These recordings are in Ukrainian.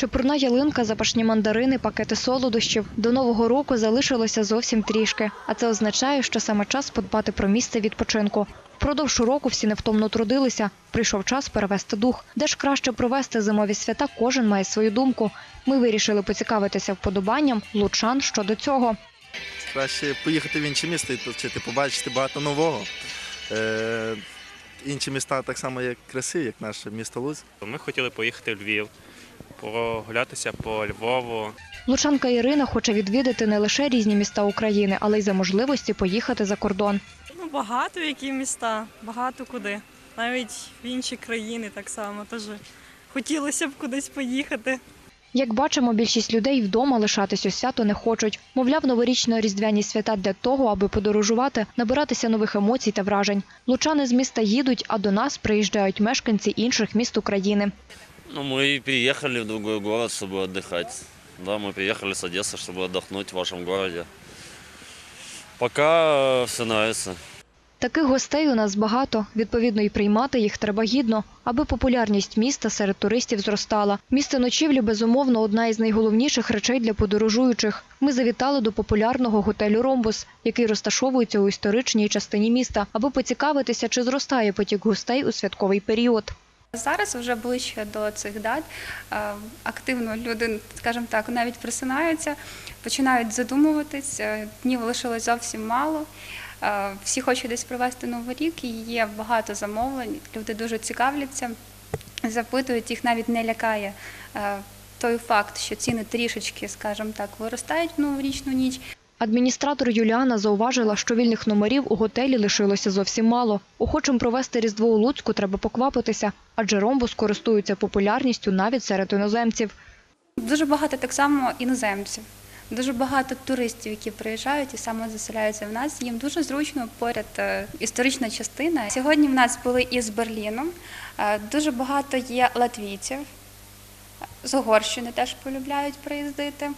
Чепурна ялинка, запашні мандарини, пакети солодощів. До нового року залишилося зовсім трішки. А це означає, що саме час подбати про місце відпочинку. Впродовж року всі невтомно трудилися. Прийшов час перевести дух. Де ж краще провести зимові свята, кожен має свою думку. Ми вирішили поцікавитися вподобанням лучан щодо цього. Краще поїхати в інше місто і відпочити, побачити багато нового. Е, інші міста так само як красиві, як наше місто Луцьк. Ми хотіли поїхати в Львів, прогулятися по Львову. Лучанка Ірина хоче відвідати не лише різні міста України, але й за можливості поїхати за кордон. Ну, багато які міста, багато куди. Навіть в інші країни так само. Тож хотілося б кудись поїхати. Як бачимо, більшість людей вдома лишатись у свято не хочуть. Мовляв, новорічно-різдвяні свята для того, аби подорожувати, набиратися нових емоцій та вражень. Лучани з міста їдуть, а до нас приїжджають мешканці інших міст України. Ну, мы переехали в другой город, чтобы отдыхать. Да, мы приехали с Одессы, чтобы отдохнуть в вашем городе. Пока все нравится. Таких гостей у нас багато. Відповідно, і приймати їх треба гідно, аби популярність міста серед туристів зростала. Місце ночівлі безумовно одна із найголовніших речей для подорожуючих. Ми завітали до популярного готелю Ромбус, який розташовується у історичній частині міста, аби поцікавитися, чи зростає потік гостей у святковий період. Зараз вже ближче до цих дат е, активно люди, скажімо так, навіть просинаються, починають задумуватись. е, Днів лишилось зовсім мало. Е, Всі хочуть десь провести новий рік, і є багато замовлень. Люди дуже цікавляться, запитують, їх навіть не лякає той факт, що ціни трішечки, скажімо так, виростають в новорічну ніч. Адміністратор Юліана зауважила, що вільних номерів у готелі лишилося зовсім мало. Охочим провести Різдво у Луцьку треба поквапитися, адже ромбус користується популярністю навіть серед іноземців. Дуже багато так само іноземців, дуже багато туристів, які приїжджають і саме заселяються в нас. Їм дуже зручно поряд е, історична частина. Сьогодні в нас були із Берліну, е, дуже багато є латвійців. З Угорщини теж полюбляють приїздити.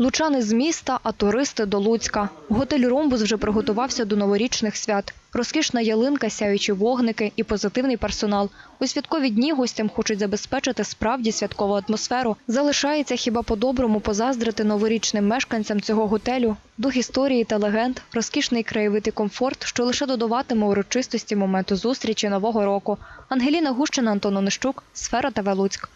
Лучани з міста, а туристи до Луцька. Готель Ромбус вже приготувався до новорічних свят. Розкішна ялинка, сяючі вогники і позитивний персонал. У святкові дні гостям хочуть забезпечити справді святкову атмосферу. Залишається хіба по-доброму позаздрити новорічним мешканцям цього готелю. Дух історії та легенд, розкішний краєвид і комфорт, що лише додаватиме урочистості моменту зустрічі нового року. Ангеліна Гущина, Антон Онищук, Сфера ТВ Луцьк.